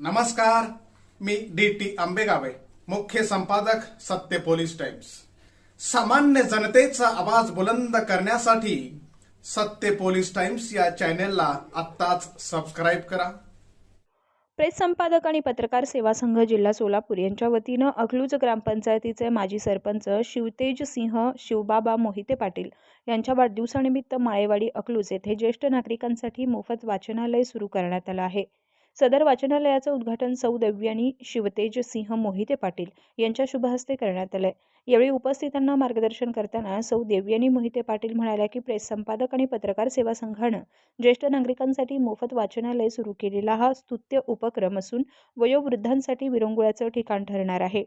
नमस्कार मी D T आंबेगावे मुख्य संपादक सत्य पोलीस टाइम्स. सामान्य जनतेचा आवाज बुलंद करण्यासाठी सत्य पोलीस टाइम्स या चॅनेलला आत्ताच सबस्क्राईब करा. प्रेस संपादक आणि पत्रकार सेवा संघ जिल्हा सोलापूर यांच्या वतीनं अकलूज ग्रामपंचायतीचे माजी सरपंच शिवतेज सिंह शिवबाबा मोहिते पाटील यांच्या वाढदिवसानिमित्त माळेवाडी अकलूज येथे ज्येष्ठ नागरिकांसाठी मोफत वाचनालय सुरू करण्यात आलं आहे. सदर वाचनालयाचं उद्घाटन सौ देव्यानी शिवतेज सिंह मोहिते पाटील यांच्या शुभहस्ते करण्यात आलंय. यावेळी उपस्थितांना मार्गदर्शन करताना सौ देव्यानी मोहिते पाटील म्हणाल्या की प्रेस संपादक आणि पत्रकार सेवा संघानं ज्येष्ठ नागरिकांसाठी मोफत वाचनालय सुरू केलेला हा स्तुत्य उपक्रम असून वयोवृद्धांसाठी विरंगुळ्याचं ठिकाण ठरणार आहे.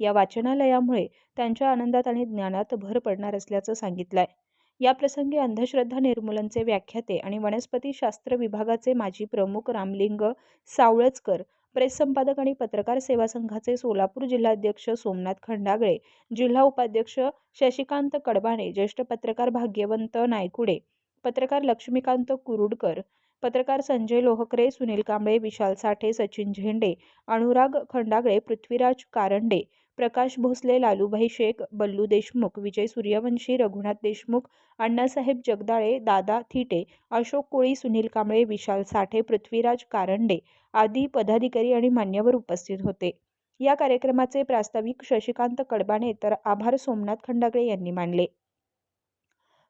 या वाचनालयामुळे त्यांच्या आनंदात आणि ज्ञानात भर पडणार असल्याचं सांगितलंय. आहे प्रसंगी अंधश्रद्धा निर्मूलनचे व्याख्याते आणि वनस्पतीशास्त्र विभागाचे माजी प्रमुख रामलिंग सावळचकर प्रेस संपादक आणि पत्रकार सेवा संघाचे सोलापूर जिल्हाध्यक्ष सोमनाथ खंडागळे जिल्हा उपाध्यक्ष शशिकांत कडबाणे ज्येष्ठ पत्रकार भाग्यवंत नायकुडे पत्रकार लक्ष्मीकांत कुरुडकर पत्रकार संजय लोहकरे सुनील कांबळे विशाल साठे सचिन झेंडे अनुराग खंडागळे पृथ्वीराज कारंडे प्रकाश भोसले लालूभाई शेख बल्लू देशमुख विजय सूर्यवंशी रघुनाथ देशमुख अण्णासाहेब जगदाळे दादा थिटे अशोक कोळी सुनील कांबळे विशाल साठे पृथ्वीराज कारंडे आदी पदाधिकारी आणि मान्यवर उपस्थित होते. या कार्यक्रमाचे प्रास्ताविक शशिकांत कडबाणे तर आभार सोमनाथ खंडागळे यांनी मानले.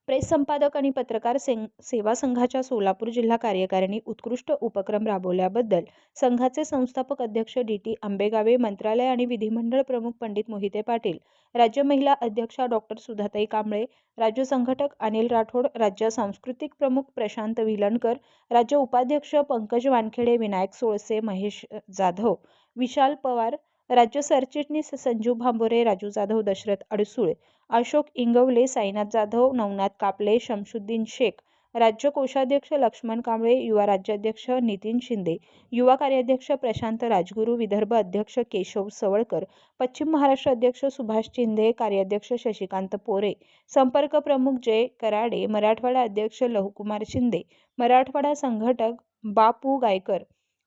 प्रेस संपादक आणि पत्रकार सें सेवा संघाच्या सोलापूर जिल्हा कार्यकारिणी उत्कृष्ट उपक्रम राबवल्याबद्दल संघाचे संस्थापक अध्यक्ष डी टी आंबेगावे मंत्रालय आणि विधिमंडळ प्रमुख पंडित मोहिते पाटील राज्य महिला अध्यक्षा डॉक्टर सुधाताई कांबळे राज्य संघटक अनिल राठोड राज्य सांस्कृतिक प्रमुख प्रशांत विलणकर राज्य उपाध्यक्ष पंकज वानखेडे विनायक सोळसे महेश जाधव विशाल पवार राज्य सरचिटणीस संजू भांबोरे राजू जाधव दशरथ अडसूळ अशोक इंगवले साईनाथ जाधव नवनाथ कापले शमशुद्दीन शेख राज्य कोषाध्यक्ष लक्ष्मण कांबळे युवा राज्याध्यक्ष नितीन शिंदे युवा कार्याध्यक्ष प्रशांत राजगुरू विदर्भ अध्यक्ष केशव सवळकर पश्चिम महाराष्ट्र अध्यक्ष सुभाष शिंदे कार्याध्यक्ष शशिकांत पोरे संपर्क प्रमुख जय कराडे मराठवाडा अध्यक्ष लहुकुमार शिंदे मराठवाडा संघटक बापू गायकर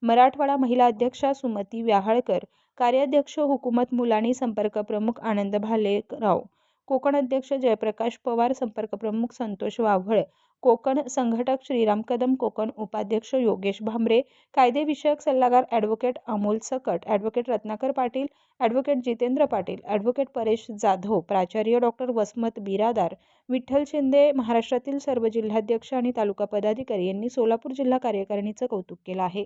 मराठवाडा महिला अध्यक्षा सुमती व्याहाळकर कार्याध्यक्ष हुकुमत मुलानी संपर्क प्रमुख आनंद भालेराव कोकण अध्यक्ष जयप्रकाश पवार संपर्क प्रमुख संतोष वाव्हळ कोकण संघटक श्रीराम कदम कोकण उपाध्यक्ष योगेश भांबरे कायदेविषयक सल्लागार advocate Amol Sakat advocate Ratnakar Patil advocate Jitendra Patil advocate Paresh Jadhav प्राचार्य डॉक्टर वसमत बिरादार विठ्ठल शिंदे महाराष्ट्रातील सर्व जिल्हाध्यक्ष आणि तालुका पदाधिकारी यांनी सोलापूर जिल्हा कार्यकारिणीचं कौतुक केलं आहे.